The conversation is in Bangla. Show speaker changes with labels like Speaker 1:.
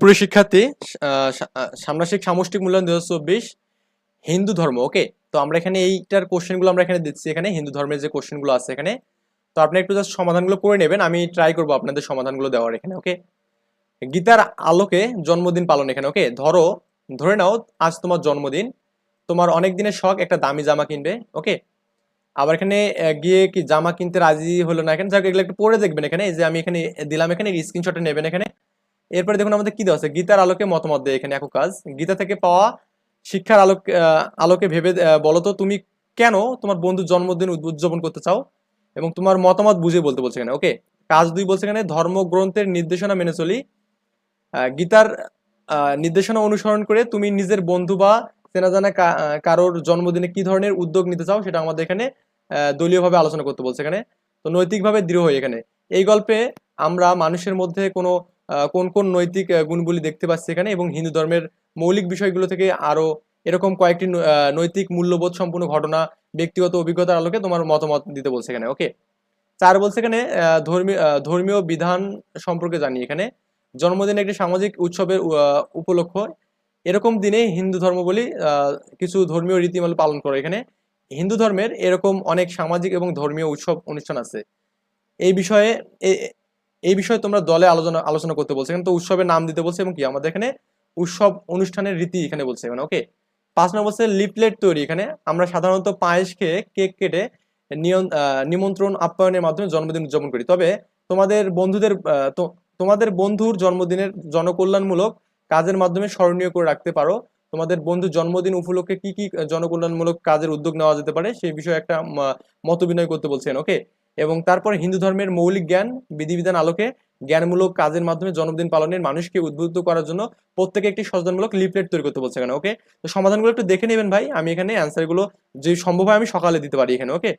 Speaker 1: সুপ্রিয় শিক্ষার্থী আহ, সা- সামষ্টিক মূল্যায়ন দু হিন্দু ধর্ম ওকে তো আমরা এখানে এইটার কোশ্চেনগুলো আমরা এখানে দিচ্ছি এখানে হিন্দু ধর্মের যে কোশ্চেনগুলো আছে এখানে। তো আপনি একটু জাস্ট সমাধানগুলো করে নেবেন আমি ট্রাই করব আপনাদের সমাধানগুলো দেওয়ার এখানে ওকে গীতার আলোকে জন্মদিন পালন এখানে ওকে ধরো ধরে নাও আজ তোমার জন্মদিন তোমার অনেক দিনের শখ একটা দামি জামা কিনবে ওকে আবার এখানে গিয়ে কি জামা কিনতে রাজি হলো না এখানে? যাক এগুলো একটু পড়ে দেখবেন এখানে যে আমি এখানে দিলাম এখানে স্ক্রিনশটে নেবেন এখানে। এরপরে দেখুন আমাদের কি দেওয়া আছে? গীতার আলোকে মতামত দেয় এখানে একক কাজ। গীতা থেকে পাওয়া শিক্ষার আলোক আলোকে ভেবে বলো তো তুমি কেন তোমার বন্ধুর জন্মদিন উদযাপন করতে চাও? এবং তোমার মতামত বুঝে বলতে বলছে এখানে। ওকে কাজ দুই বলছে এখানে ধর্মগ্রন্থের নির্দেশনা মেনে চলি। গীতার নির্দেশনা অনুসরণ করে তুমি নিজের বন্ধু বা চেনা জানা কারোর জন্মদিনে কি ধরনের উদ্যোগ নিতে চাও সেটা আমাদের এখানে দলীয়ভাবে আলোচনা করতে বলছে এখানে। তো নৈতিকভাবে দৃঢ় হই এখানে। এই গল্পে আমরা মানুষের মধ্যে কোনো কোন কোন নৈতিক গুণগুলি দেখতে পাচ্ছি এখানে এবং হিন্দু ধর্মের মৌলিক বিষয়গুলো থেকে আরও এরকম কয়েকটি নৈতিক মূল্যবোধ সম্পূর্ণ ঘটনা ব্যক্তিগত অভিজ্ঞতার আলোকে তোমার মতামত দিতে বলছে এখানে ওকে চার বলছে এখানে ধর্মীয় ধর্মীয় বিধান সম্পর্কে জানি এখানে। জন্মদিন একটি সামাজিক উৎসবের উপলক্ষ। এরকম দিনে হিন্দু ধর্মাবলী আহ, কিছু ধর্মীয় রীতিমালা পালন করে এখানে। হিন্দু ধর্মের এরকম অনেক সামাজিক এবং ধর্মীয় উৎসব অনুষ্ঠান আছে। এই বিষয়ে এই বিষয়ে তোমরা দলে আলোচনা আলোচনা করতে বলছে। এখানে তো উৎসবের নাম দিতে বলছে এবং কি? আমাদের এখানে উৎসব অনুষ্ঠানের রীতি এখানে বলছে মানে ওকে পাঁচ নম্বর বলছে লিফলেট তৈরি এখানে। আমরা সাধারণত পায়েস খেয়ে কেক কেটে নিমন্ত্রণ আপ্যায়নের মাধ্যমে জন্মদিন উদযাপন করি। তবে তোমাদের বন্ধুদের তোমাদের বন্ধুর জন্মদিনের জনকল্যাণমূলক কাজের মাধ্যমে স্মরণীয় করে রাখতে পারো। তোমাদের বন্ধুর জন্মদিন উপলক্ষে কি কি জনকল্যাণমূলক কাজের উদ্যোগ নেওয়া যেতে পারে সেই বিষয়ে একটা মত বিনিময় করতে বলছেন ওকে এবং তারপর হিন্দু ধর্মের মৌলিক জ্ঞান, বিধিবিধান আলোকে জ্ঞানমূলক কাজের মাধ্যমে জন্মদিন পালনের মানুষকে উদ্বুদ্ধ করার জন্য প্রত্যেকে একটি সচেতনমূলক লিফলেট তৈরি করতে বলছে এখানে ওকে তো সমাধানগুলো একটু দেখে নেবেন ভাই, আমি এখানে অ্যান্সারগুলো যে সম্ভব হয় আমি সকালে দিতে পারি এখানে ওকে